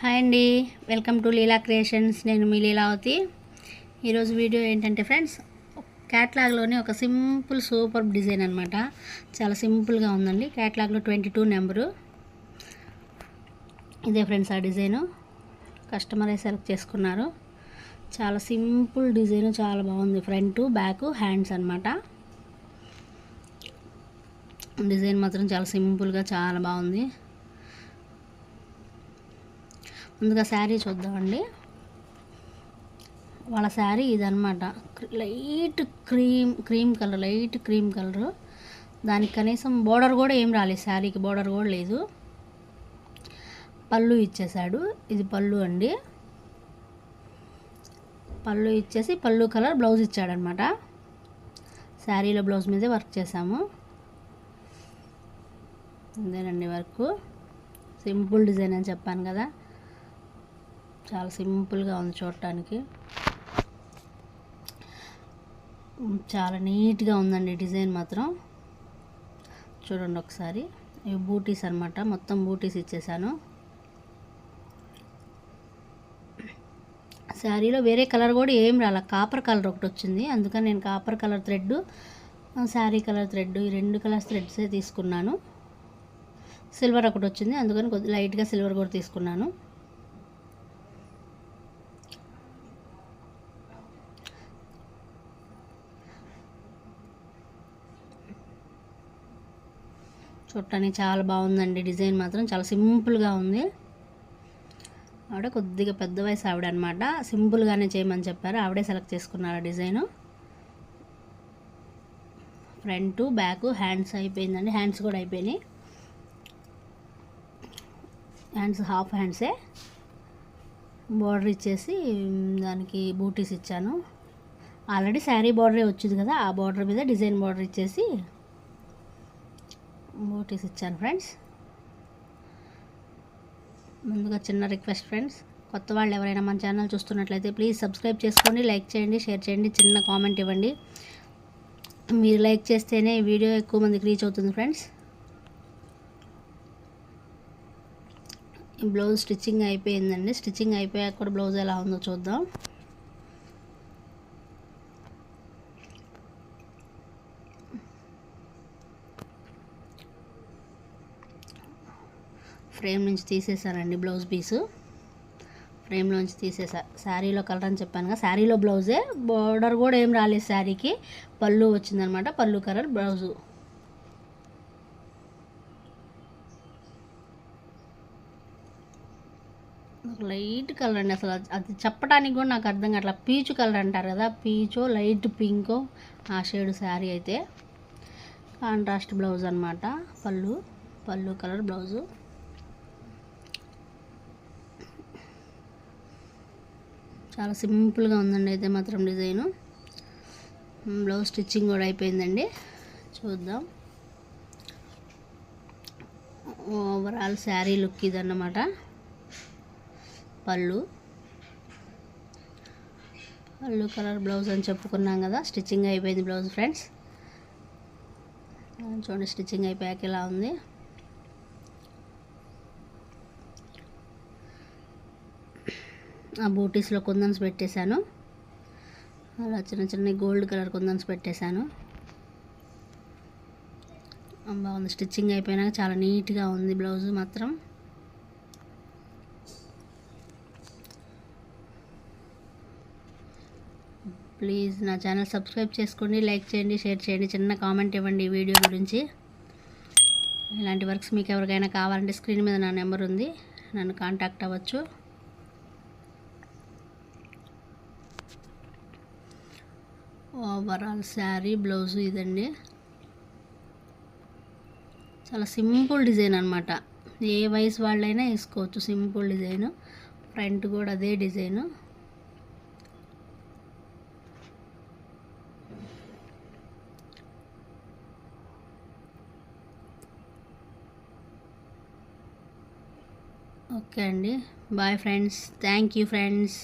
Hi అండి. Welcome to Leela creations. నేను మీ లీలావతి. ఈరోజు వీడియో ఏంటంటే ఫ్రెండ్స్ క్యాట్లాగ్లోని ఒక సింపుల్ సూపర్ డిజైన్ అనమాట చాలా సింపుల్గా ఉందండి. క్యాట్లాగ్లో ట్వంటీ టూ నెంబరు. ఇదే ఫ్రెండ్స్ ఆ డిజైను. కస్టమరే సెలెక్ట్ చేసుకున్నారు. చాలా సింపుల్ డిజైన్ చాలా బాగుంది. ఫ్రంట్ బ్యాక్ హ్యాండ్స్ అనమాట డిజైన్ మాత్రం చాలా సింపుల్గా చాలా బాగుంది. ముందుగా శారీ చూద్దామండి. వాళ్ళ శారీ ఇదనమాట light cream cream colour light cream colour. దానికి కనీసం బోర్డర్ కూడా ఏం రాలేదు. శారీకి బోర్డర్ కూడా లేదు. పళ్ళు ఇచ్చేసాడు ఇది పళ్ళు అండి. పళ్ళు ఇచ్చేసి పళ్ళు కలర్ బ్లౌజ్ ఇచ్చాడనమాట శారీలో బ్లౌజ్ మీదే వర్క్ చేసాము ఇదేనండి వర్క్. సింపుల్ డిజైన్ అని చెప్పాను కదా. చాలా సింపుల్గా ఉంది చూడటానికి. చాలా నీట్గా ఉందండి డిజైన్ మాత్రం. చూడండి ఒకసారి. ఇవి బూటీస్ అనమాట మొత్తం బూటీస్ ఇచ్చేసాను. శారీలో వేరే కలర్ కూడా ఏం రాల. కాపర్ కలర్ ఒకటి వచ్చింది. అందుకని నేను copper colour thread sari colour thread ఈ రెండు కలర్స్ థ్రెడ్సే తీసుకున్నాను. సిల్వర్ ఒకటి వచ్చింది. అందుకని కొద్ది లైట్గా సిల్వర్ కూడా తీసుకున్నాను. చూడటానికి చాలా బాగుందండి డిజైన్ మాత్రం. చాలా సింపుల్గా ఉంది. ఆవిడ కొద్దిగా పెద్ద వయసు ఆవిడ అనమాట సింపుల్గానే చేయమని చెప్పారు. ఆవిడే సెలెక్ట్ చేసుకున్నారు డిజైను? ఫ్రంట్ బ్యాక్ హ్యాండ్స్ అయిపోయిందండి. హ్యాండ్స్ కూడా అయిపోయినాయి. Hands half హ్యాండ్సే. బార్డర్ ఇచ్చేసి దానికి బూటీస్ ఇచ్చాను. ఆల్రెడీ శారీ బార్డరే వచ్చింది కదా ఆ బార్డర్ మీద డిజైన్ బార్డర్ ఇచ్చేసి బూటీస్ ఇచ్చాను ఫ్రెండ్స్. ముందుగా చిన్న రిక్వెస్ట్ ఫ్రెండ్స్ కొత్త వాళ్ళు ఎవరైనా మన ఛానల్ చూస్తున్నట్లయితే ప్లీజ్ సబ్స్క్రైబ్ చేసుకోండి లైక్ చేయండి షేర్ చేయండి చిన్న కామెంట్ ఇవ్వండి. మీరు లైక్ చేస్తేనే వీడియో ఎక్కువ మందికి రీచ్ అవుతుంది ఫ్రెండ్స్. బ్లౌజ్ స్టిచ్చింగ్ అయిపోయిందండి. స్టిచ్చింగ్ అయిపోయాక కూడా బ్లౌజ్ ఎలా ఉందో చూద్దాం. ఫ్రేమ్ నుంచి తీసేసానండి బ్లౌజ్ పీసు. ఫ్రేమ్లోంచి తీసేసా. శారీలో కలర్ అని చెప్పాను కదా శారీలో బ్లౌజే. బార్డర్ కూడా ఏం రాలేదు శారీకి. పళ్ళు వచ్చిందనమాట పళ్ళు కలర్ బ్లౌజు. లైట్ కలర్ అండి అసలు. అది చెప్పడానికి కూడా నాకు అర్థం కావట్లా. పీచు కలర్ అంటారు కదా పీచో లైట్ పింకో ఆ షేడ్ శారీ అయితే. కాంట్రాస్ట్ బ్లౌజ్ అనమాట పళ్ళు. పళ్ళు కలర్ బ్లౌజు. చాలా సింపుల్గా ఉందండి అయితే మాత్రం డిజైను. బ్లౌజ్ స్టిచ్చింగ్ కూడా అయిపోయిందండి. చూద్దాం. ఓవరాల్ శారీ లుక్ ఇదన్నమాట. పళ్ళు. పళ్ళు కలర్ బ్లౌజ్ అని చెప్పుకున్నాం కదా స్టిచ్చింగ్ అయిపోయింది బ్లౌజ్ ఫ్రెండ్స్. చూడండి స్టిచ్చింగ్ అయిపోయాక ఇలా ఉంది. ఆ బూటీస్లో కుందన్స్ పెట్టేశాను. అలా చిన్న చిన్న గోల్డ్ కలర్ కుందన్స్ పెట్టేశాను. బాగుంది. స్టిచ్చింగ్ అయిపోయినాక చాలా నీట్గా ఉంది బ్లౌజ్ మాత్రం. ప్లీజ్ నా ఛానల్ సబ్స్క్రైబ్ చేసుకోండి లైక్ చేయండి షేర్ చేయండి చిన్న కామెంట్ ఇవ్వండి ఈ వీడియో గురించి. ఇలాంటి వర్క్స్ మీకు ఎవరికైనా కావాలంటే స్క్రీన్ మీద నా నెంబర్ ఉంది నన్ను కాంటాక్ట్ అవ్వచ్చు. ఓవరాల్ శారీ బ్లౌజు ఇదండి. చాలా సింపుల్ డిజైన్ అనమాట ఏ వయసు వాళ్ళైనా వేసుకోవచ్చు సింపుల్ డిజైన్ ఫ్రంట్ కూడా అదే డిజైను ఓకే అండి. Bye friends thank you friends